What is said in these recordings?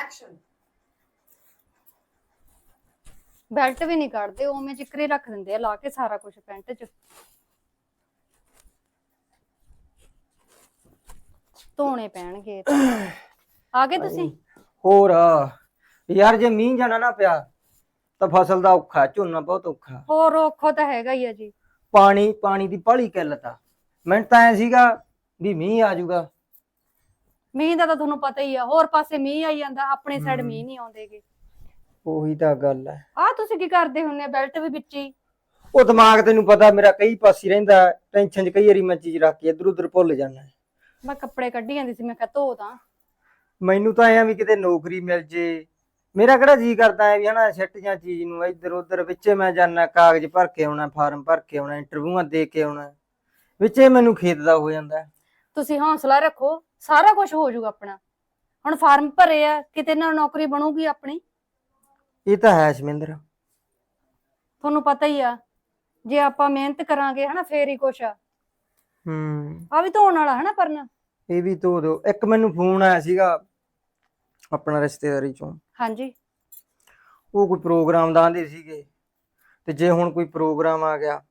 Action belt ਵੀ ਨਹੀਂ ਕੱਢਦੇ ਉਵੇਂ ਚਿਕਰੇ ਰੱਖ ਦਿੰਦੇ ਆ ਲਾ ਕੇ ਸਾਰਾ ਕੁਝ ਪੈਂਟ 'ਚ। ਧੋਣੇ ਪੈਣਗੇ। ਆ ਗਏ ਤੁਸੀਂ? ਹੋਰ ਯਾਰ ਜੇ ਮੀਂਹ ਜਾਣਾ ਨਾ ਪਿਆ ਤਾਂ ਫਸਲ ਦਾ ਔਖਾ ਝੋਨਾ ਬਹੁਤ ਔਖਾ। ਹੋਰ ਔਖਾ ਤਾਂ ਹੈਗਾ ਹੀ ਆ ਜੀ। ਪਾਣੀ ਪਾਣੀ ਦੀ ਬੜੀ ਕਿੱਲਤ ਆ ਮੈਨੂੰ ਤਾਂ ਐ ਸੀਗਾ ਵੀ ਮੀਂਹ ਆ ਜਾਊਗਾ। ਮੀਂਹ ਦਾ ਤਾਂ ਤੁਹਾਨੂੰ ਪਤਾ ਹੀ ਆ ਹੋਰ ਪਾਸੇ ਮੀਂਹ ਆਈ ਜਾਂਦਾ ਆਪਣੇ ਸਾਈਡ। ਮੀਂਹ ਨਹੀਂ ਆਉਂਦੇਗੇ ਉਹੀ ਤਾਂ ਗੱਲ ਹੈ ਆ ਤੁਸੀਂ ਕੀ ਕਰਦੇ ਹੁੰਨੇ ਬੈਲਟ ਵੀ ਵਿੱਚ ਹੀ? ਉਹ ਦਿਮਾਗ ਤੈਨੂੰ ਪਤਾ ਮੇਰਾ ਕਈ ਪਾਸੇ ਰਹਿੰਦਾ ਟੈਨਸ਼ਨ 'ਚ ਕਈ ਵਾਰੀ ਮੈਂ ਚੀਜ਼ ਰੱਖ ਕੇ ਇਧਰ ਉਧਰ ਭੁੱਲ ਜਾਂਦਾ। ਮੈਂ ਕੱਪੜੇ ਕੱਢੀ ਜਾਂਦੀ ਸੀ ਮੈਂ ਕਿਹਾ ਧੋ ਤਾਂ। ਮੈਨੂੰ ਤਾਂ ਐਂ ਵੀ ਕਿਤੇ ਨੌਕਰੀ ਮਿਲ ਜੇ। ਮੇਰਾ ਕਿਹੜਾ ਜੀ ਕਰਦਾ ਹੈ ਵੀ ਹਨਾ ਸਿੱਟ ਜਾਂ ਚੀਜ਼ ਨੂੰ ਇੱਧਰ ਉੱਧਰ ਵਿੱਚੇ ਮੈਂ ਜਾਣਾ ਕਾਗਜ਼ ਭਰ ਕੇ ਆਉਣਾ ਫਾਰਮ ਭਰ ਕੇ ਆਉਣਾ ਇੰਟਰਵਿਊਆਂ ਦੇ ਕੇ ਆਉਣਾ। ਵਿੱਚੇ ਮੈਨੂੰ ਖੇਤ ਦਾ ਹੋ ਜਾਂਦਾ। ਤੁਸੀਂ ਹੌਸਲਾ ਰੱਖੋ ਸਾਰਾ ਕੁਝ ਹੋ ਜਾਊਗਾ ਆਪਣਾ। ਹੁਣ ਫਾਰਮ ਭਰੇ ਆ ਕਿਤੇ ਨਾ ਨੌਕਰੀ ਬਣੂਗੀ ਆਪਣੀ। ਇਹ ਤਾਂ ਹੈ ਸ਼ਮਿੰਦਰ। ਤੁਹਾਨੂੰ ਪਤਾ ਹੀ ਆ ਜੇ ਆਪਾਂ ਮਿਹਨਤ ਕਰਾਂਗੇ ਹਨਾ ਫੇਰ ਹੀ ਕੁਛ ਆ। ਹੂੰ। ਆ ਵੀ ਧੋਣ ਵਾਲਾ ਹਨਾ ਪਰਨਾ? ਇਹ ਵੀ ਧੋ ਦਿਓ। ਇੱਕ ਮੈਨੂੰ ਫੋਨ ਆਇਆ ਸੀਗਾ ਆਪਣਾ ਰਿਸ਼ਤੇਦਾਰੀ ਚੋਂ। ਹਾਂਜੀ। ਉਹ ਕੋਈ ਪ੍ਰੋਗਰਾਮ ਦਾ ਆਂਦੇ ਸੀਗੇ। ਤੇ ਜੇ ਹੁਣ ਕੋਈ ਪ੍ਰੋਗਰਾਮ ਆ ਗਿਆ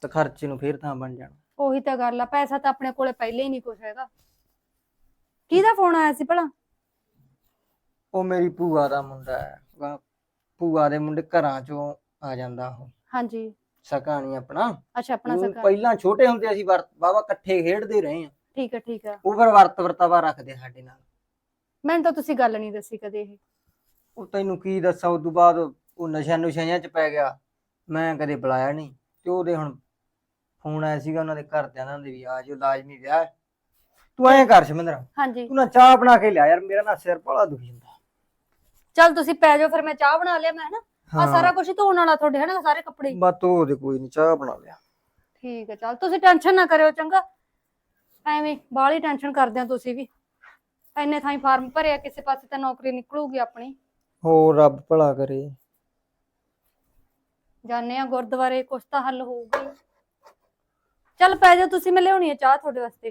ਤਾਂ ਖਰਚੇ ਨੂੰ ਫੇਰ ਤਾਂ ਬਣ ਜਾਣਾ। ਉਹੀ ਤਾਂ ਗੱਲ ਆ ਪੈਸਾ ਤਾਂ ਆਪਣੇ ਕੋਲੇ ਪਹਿਲੇ ਹੀ ਨਹੀਂ ਕੁਛ ਹੈਗਾ। ਕਿਹਦਾ ਫੋਨ ਆਇਆ ਸੀ ਭਲਾ? ਉਹ ਮੇਰੀ ਭੂਆ ਦਾ ਮੁੰਡਾ ਹੈ। ਵਾ- ਭੂਆ ਦੇ ਮੁੰਡੇ ਘਰਾਂ ਚੋਂ ਆ ਜਾਂਦਾ ਉਹ। ਹਾਂਜੀ। ਸਕਾ ਨਹੀਂ ਆਪਣਾ। ਅੱਛਾ ਆਪਣਾ ਉਹ ਸਕਾ। ਪਹਿਲਾਂ ਛੋਟੇ ਹੁੰਦੇ ਅਸੀਂ ਬਾਬਾ ਇਕੱਠੇ ਖੇਡਦੇ ਰਹੇ ਆ ਠੀਕ ਆ ਠੀਕ ਆ ਉਹ ਫਿਰ ਵਰਤ ਵਰਤਾਵਾ ਰੱਖਦੇ ਆ ਸਾਡੇ ਨਾਲ। ਮੈਨੂੰ ਤਾਂ ਤੁਸੀਂ ਗੱਲ ਨਹੀਂ ਦੱਸੀ ਕਦੇ ਇਹ। ਉਹ ਤੈਨੂੰ ਕੀ ਦੱਸਾਂ ਉਸ ਤੋਂ ਬਾਅਦ ਉਹ ਨਸ਼ਾ ਨੁਸ਼ਿਆਂ ਚ ਪੈ ਗਿਆ। ਮੈਂ ਕਦੇ ਬੁਲਾਇਆ ਨਹੀਂ। ਤੇ ਉਹਦੇ ਹੁਣ ਫੋਨ ਆਇਆ ਸੀਗਾ ਉਹਨਾਂ ਦੇ ਘਰਦਿਆਂ ਦਾ ਵੀ ਆ ਜਿਓ ਲਾਜ਼ਮੀ ਵਿਆਹ ਹੈ। ਤੂੰ ਐਂ ਕਰ ਸ਼ਮਿੰਦਰ ਹਾਂਜੀ। ਤੂੰ ਨਾ ਚਾਹ ਬਣਾ ਕੇ ਲਿਆ ਯਾਰ ਮੇਰਾ ਨਾ ਸਿਰ ਬੜਾ ਦੁਖੀ ਜਾਂਦਾ। ਚਲ ਤੁਸੀਂ ਪੈ ਜਾਓ ਫਿਰ ਮੈਂ ਚਾਹ ਬਣਾ ਲਿਆ ਮੈਂ ਨਾ ਆ। ਸਾਰਾ ਕੁਝ ਧੋਣ ਵਾਲਾ ਤੁਹਾਡੇ ਹਨਾ ਸਾਰੇ ਕੱਪੜੇ। ਬਸ ਤੋ ਦੇ ਕੋਈ ਨਹੀਂ ਚਾਹ ਬਣਾ ਲਿਆ। ਠੀਕ ਹੈ ਚਲ ਤੁਸੀਂ ਟੈਨਸ਼ਨ ਨਾ ਕਰਿਓ ਚੰਗਾ। ਐਵੇਂ ਬਾਹਲੀ ਟੈਨਸ਼ਨ ਕਰਦੇ ਆ ਤੁਸੀਂ ਵੀ। ਐਨੇ ਥਾਈ ਫਾਰਮ ਭਰਿਆ ਕਿਸੇ ਪਾਸੇ ਤਾਂ ਨੌਕਰੀ ਨਿਕਲੂਗੀ ਆਪਣੀ। ਹੋਰ ਰੱਬ ਭਲਾ ਕਰੇ। ਜਾਣੇ ਆ ਗੁਰਦੁਆਰੇ ਕੁਛ ਤਾਂ ਹੱਲ ਹੋਊਗਾ ਚੱਲ ਪੈ ਜਾਓ ਤੁਸੀਂ ਮੈਂ ਲਿਆਉਣੀ ਆ ਚਾਹ ਤੁਹਾਡੇ ਵਾਸਤੇ।